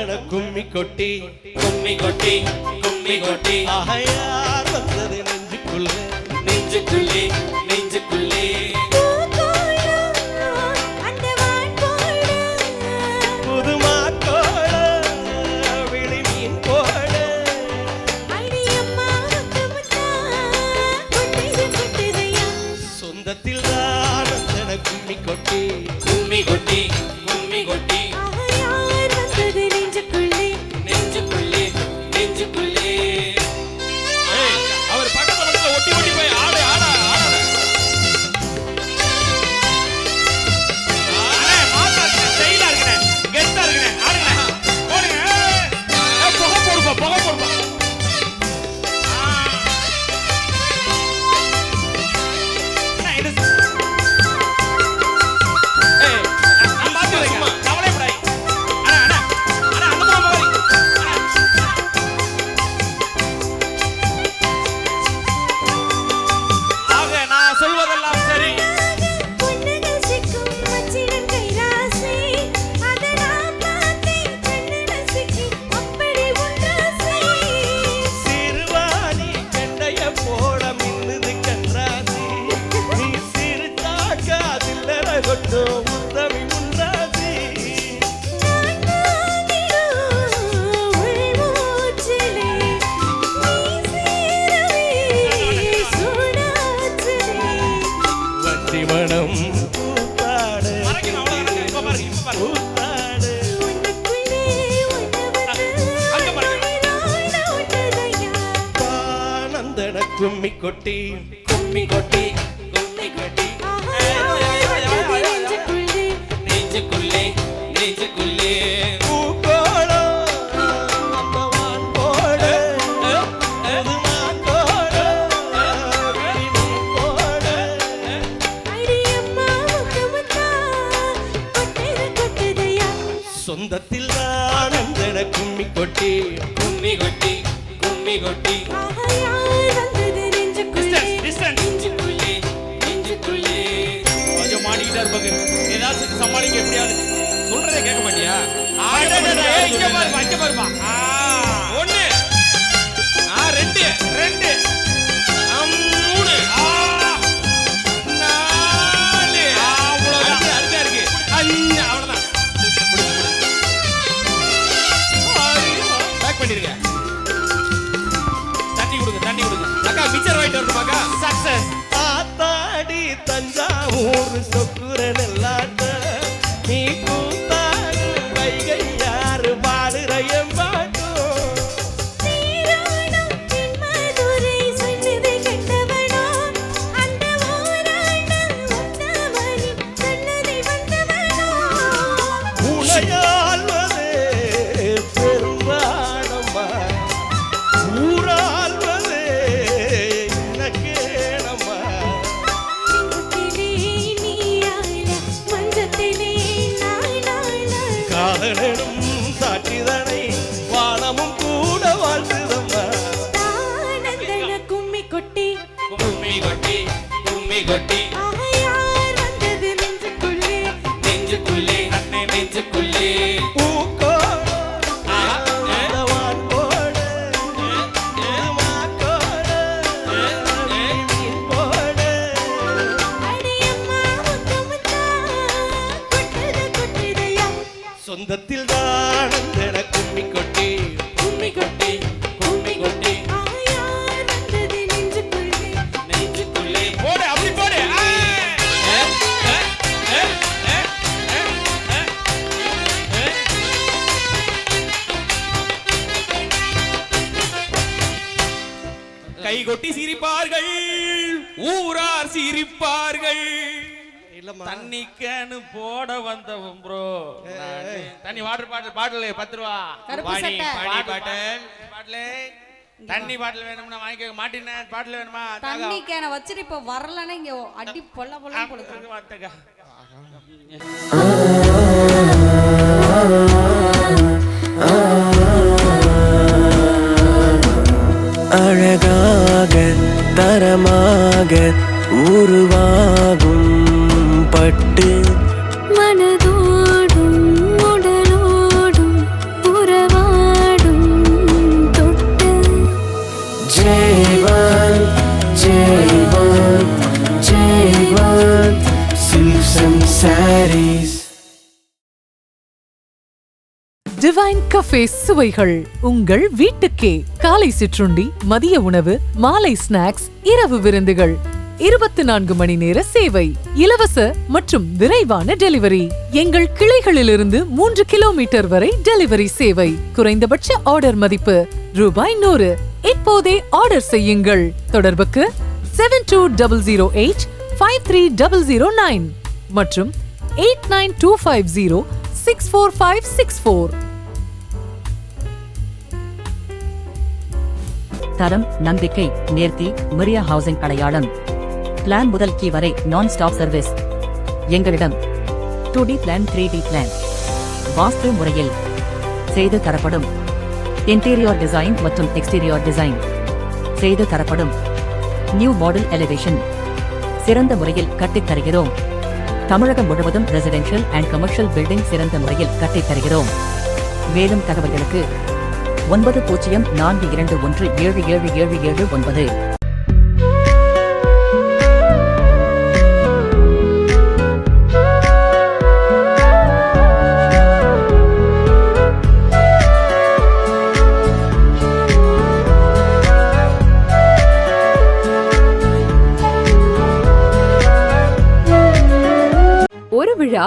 வந்தன கும்மி கொட்டி கும்மி கொட்டி கும்மி கொட்டி ஆகையார் வந்தது நெஞ்சுக்குள்ள நெஞ்சுக்குள்ளே நெஞ்சுக்குள்ளே சொந்தத்தில் மனம். கும்மி கொட்டி. கும்மி கொட்டி கும்மி கொட்டி. நெஞ்சுக்குள்ளே நெஞ்சுக்குள்ளே. போகுது ஏதாச்சும் சமாளிங்க எப்படியாவது சொல்றதே கேட்க மாட்டியா? வைக்க பாருப்பா. ஒண்ணு. ரெண்டு. ரெண்டு. தண்ணி போட வந்தவன் ப்ரோ தண்ணி வாட்டர் பாட்டில் பாட்டில் பத்து ரூபா. பாணி பாணி பாட்டில் பாட்டில் தண்ணி பாட்டில் வேணும்னா வாங்கிக்க மாட்டினேன் பாட்டில் வேணுமா? தண்ணி கேன வச்சுட்டு இப்ப வரலன்னா இங்க அடி பொல்ல பொல்ல கொடுக்குறாங்க அழகாக தரமாக உருவாகும். பட்டு மனதோடும் உடலோடும் உறவாடும் தொட்டு. Jaivan Jaivan Jaivan silks sarees. Divine cafe சுவைகள் உங்கள் வீட்டுக்கே. காலை சிற்றுண்டி மதிய உணவு மாலை ஸ்நாக்ஸ் இரவு விருந்துகள். இருபத்தி நான்கு மணி நேர சேவை இலவச மற்றும் விரைவான டெலிவரி. எங்கள் கிளைகளிலிருந்து மூன்று கிலோமீட்டர் வரை டெலிவரி சேவை. குறைந்தபட்ச ஆர்டர் மதிப்பு ரூபாய் நூறு. இப்போதே ஆர்டர் செய்யுங்கள். தொடர்புக்கு seven two double zero eight five three double zero nine மற்றும் eight nine two five zero six four five six four தரம் நம்பிக்கை நேர்த்தி மரியா ஹவுசிங் அடையாளம் பிளான் முதல் கீ வரை நான் ஸ்டாப் சர்வீஸ் எங்களிடம் two D plan three D plan வாஸ்து முறையில் செய்து தரப்படும். இன்டீரியர் டிசைன் மற்றும் எக்ஸ்டீரியர் டிசைன் செய்து தரப்படும். நியூ மாடல் எலிவேஷன் சிறந்த முறையில் கட்டித் தருகிறோம். தமிழகம் முழுவதும் ரெசிடென்ஷியல் அண்ட் கமர்ஷியல் பில்டிங் சிறந்த முறையில் கட்டித் தருகிறோம். மேலும் தகவல்களுக்கு ஒன்பது பூஜ்ஜியம் நான்கு இரண்டு ஒன்று ஏழு ஏழு ஏழு ஏழு ஒன்பது. விழா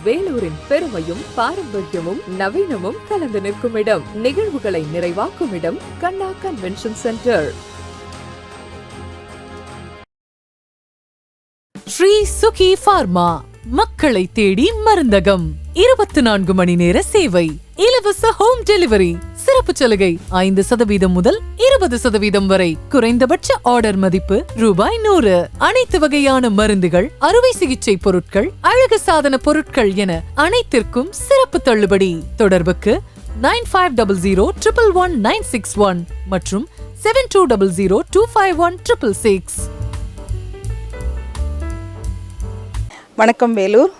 வேலூரின் பெருமையும் பாரம்பரியமும் நவீனமும் கலந்து நிற்கும் இடம். நிகழ்வுகளை நிறைவாக்கும் இடம் Kanna convention centre Shri Suki pharma மக்களை தேடி மருந்தகம். இருபத்தி நான்கு மணி நேர சேவை. இலவச ஹோம் டெலிவரி சிறப்பு சலுகை ஐந்து சதவீதம் முதல் இருபது சதவீதம் வரை. குறைந்தபட்ச ஆர்டர் மதிப்பு ரூபாய் நூறு. அனைத்து வகையான மருந்துகள் அறுவை சிகிச்சை பொருட்கள் அழகு சாதன பொருட்கள் என அனைத்திற்கும் சிறப்பு தள்ளுபடி. தொடர்புக்கு nine five double zero triple one nine six one மற்றும் seven two double zero two five one triple six. வணக்கம் Vellore.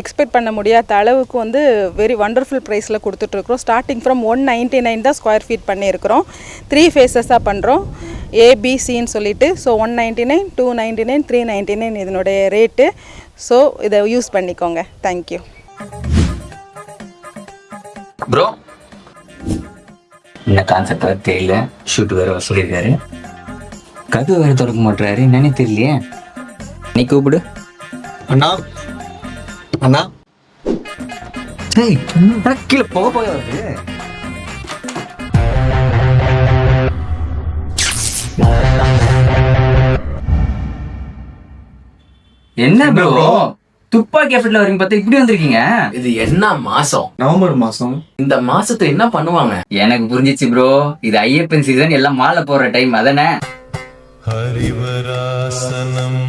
எக்ஸ்பெக்ட் பண்ண முடியாத அளவுக்கு வந்து வெரி வண்டர்ஃபுல் ப்ரைஸில் கொடுத்துட்ருக்குறோம். Starting from one ninety nine தான் ஸ்கொயர் ஃபீட் பண்ணியிருக்கிறோம். த்ரீ ஃபேஸஸாக பண்ணுறோம் ஏபிசின்னு சொல்லிட்டு so one ninety nine two ninety nine three ninety nine இதனுடைய ரேட்டு ஸோ இதை யூஸ் பண்ணிக்கோங்க. தேங்க்யூ ப்ரோ என்ன கான்செப்ட் வேறு தெரியல. ஷூட் வேற சொல்லியிருக்காரு. கதவு வேற திறக்க மாட்டாரு என்னன்னே தெரியலையே. நீ கூப்பிடு. அண்ணா அண்ணா. கீழே போக போக வருது என்ன ப்ரோ துப்பாக்கி எஃபர்ட்ல வரீங்க பார்த்தா இப்படி வந்திருக்கீங்க? இது என்ன மாசம்? நவம்பர் மாசம். இந்த மாசத்தை என்ன பண்ணுவாங்க? எனக்கு புரிஞ்சிச்சு ப்ரோ இது ஐயப்பன் சீசன் எல்லாம் மாலை போற டைம் அதானே? ஹரிவராசனம்.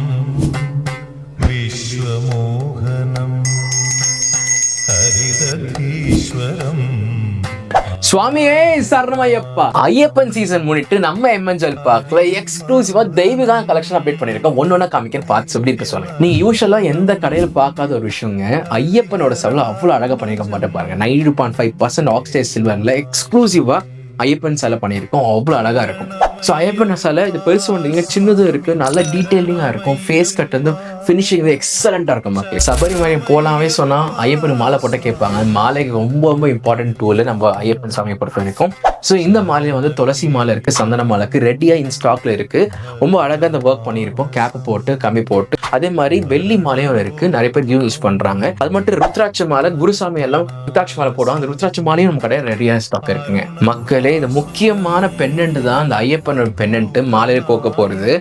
சுவாமியே சரணம் ஐயப்பா ஐயப்பன் சீசன் முன்னிட்டு நம்ம எம்என்ஜல் பார்க்ல எக்ஸ்க்ளூசிவா தெய்வீக கலெக்ஷன் அப்டேட் பண்ணிருக்கோம் ஒன்னொன்னா காமிக்க பார்த்து எப்படி இருக்க சொல்லுங்க நீங்க யூஸ்வலா எந்த கடையில பார்க்காத ஒரு விஷயங்க ஐயப்பனோட செவல அவ்வளவு அழகா பண்ணிருக்க மாட்டேன் பாருங்க. Ninety point five percent oxide சில்வர்ல எக்ஸ்க்ளூசிவா ஐயப்பன் செலவு பண்ணியிருக்கோம். அவ்வளோ அழகா இருக்கும். ஸோ ஐயப்பன் சிலை இது பெருசு வந்தீங்க சின்னதும் இருக்கு நல்ல டீட்டெயிலிங்காக இருக்கும். ஃபேஸ் கட் வந்து ஃபினிஷிங் வந்து எக்ஸலண்ட்டாக இருக்கும் மக்கள். சபரிமலை போலாமே சொன்னால் ஐயப்பன் மாலை போட்ட கேட்பாங்க. மாலைக்கு ரொம்ப ரொம்ப இம்பார்ட்டன்ட் டூல் நம்ம ஐயப்பன் சாமியை பொறுத்த வரைக்கும். ஸோ இந்த மாலையில் வந்து துளசி மாலை இருக்கு சந்தன இருக்கு ரெடியாக இன் ஸ்டாக்ல இருக்கு. ரொம்ப அழகாக இந்த ஒர்க் பண்ணியிருப்போம் கேப் போட்டு கம்மி போட்டு. அதே மாதிரி வெள்ளி மாலையும் இருக்கு. நிறைய பேர் யூஸ் பண்றாங்க. அது மட்டும் ருத்ராட்ச மாலை குருசாமி எல்லாம் ருத்ராட்ச மாலை போடுவோம் அந்த ருத்ராட்ச மாலையும் நம்ம கடையில் ரெடியாக ஸ்டாக் இருக்குங்க. மக்களே இந்த முக்கியமான பெண்ணண்ட் தான் அந்த ஐயப்பன் ஐயப்பனோட பெண்ணன்ட்டு மாலையில் கோக்க போகிறது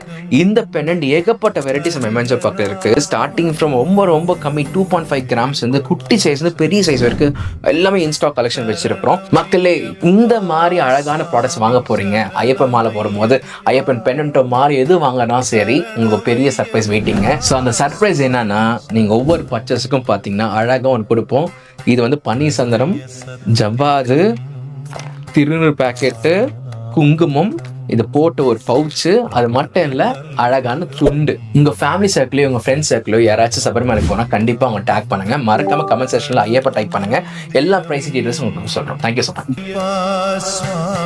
இந்த பெண்ணன்ட் ஏகப்பட்ட வெரைட்டிஸ் நம்ம எம்என்ஜர் பக்கம் இருக்குது ஸ்டார்டிங் ஃப்ரம் ரொம்ப ரொம்ப கம்மி டூ பாயிண்ட் ஃபைவ் கிராம்ஸ் வந்து குட்டி சைஸ் வந்து பெரிய சைஸ் வரைக்கும் எல்லாமே இன்ஸ்டாக் கலெக்ஷன் வச்சிருக்கிறோம். மக்களே இந்த மாதிரி அழகான ப்ராடக்ட்ஸ் வாங்க போகிறீங்க ஐயப்பன் மாலை போடும்போது ஐயப்பன் பெண்ணன்ட்டோ மாதிரி எது வாங்கினா சரி உங்களுக்கு பெரிய சர்ப்ரைஸ் வெயிட்டிங்க ஸோ அந்த சர்ப்ரைஸ் என்னன்னா நீங்கள் ஒவ்வொரு பர்ச்சேஸுக்கும் பார்த்தீங்கன்னா அழகாக ஒன்று கொடுப்போம். இது வந்து பன்னீர் சந்திரம் ஜவ்வாது திருநூறு பாக்கெட்டு குங்குமம் இது போட்ட ஒரு பவுச்சு அது மட்டும் இல்லை அழகான துண்டு. உங்கள் ஃபேமிலி சர்க்கிளையும் உங்கள் ஃப்ரெண்ட்ஸ் சர்க்கிளையோ யாராச்சும் சபரிமலைக்கு போனால் கண்டிப்பாக அவங்க டேக் பண்ணுங்கள் மறக்காமல் கமெண்ட் செக்ஷனில் ஐயப்பா டைப் பண்ணுங்கள் எல்லா ப்ரைஸ் டீட்டெயில்ஸும் உங்களுக்கு சொல்கிறோம் தேங்க்யூ ஸோ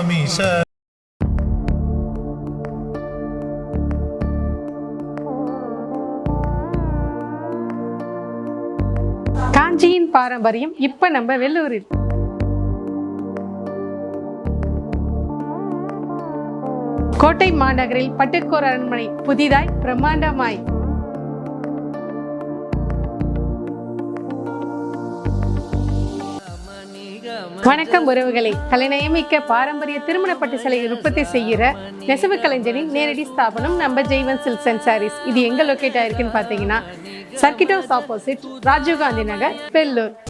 மச் காஞ்சியின் பாரம்பரியம் இப்போ நம்ம வெள்ளூரில். கோட்டை மாநகரில் பட்டுக்கோர் அரண்மனை புதிதாய் பிரம்மாண்டமாய். வணக்கம் உறவுகளே. கலைநயமிக்க பாரம்பரிய திருமண பட்டு சிலையை உற்பத்தி செய்கிற நெசவு கலைஞரின் நேரடி ஸ்தாபனம் நம்ம ஜெய்வன் சில்க்ஸ் அண்ட் சாரீஸ். இது எங்க லொக்கேட் ஆயிருக்குன்னு பார்த்தீங்கன்னா circuit house opposite Rajiv Gandhi Nagar Bellur.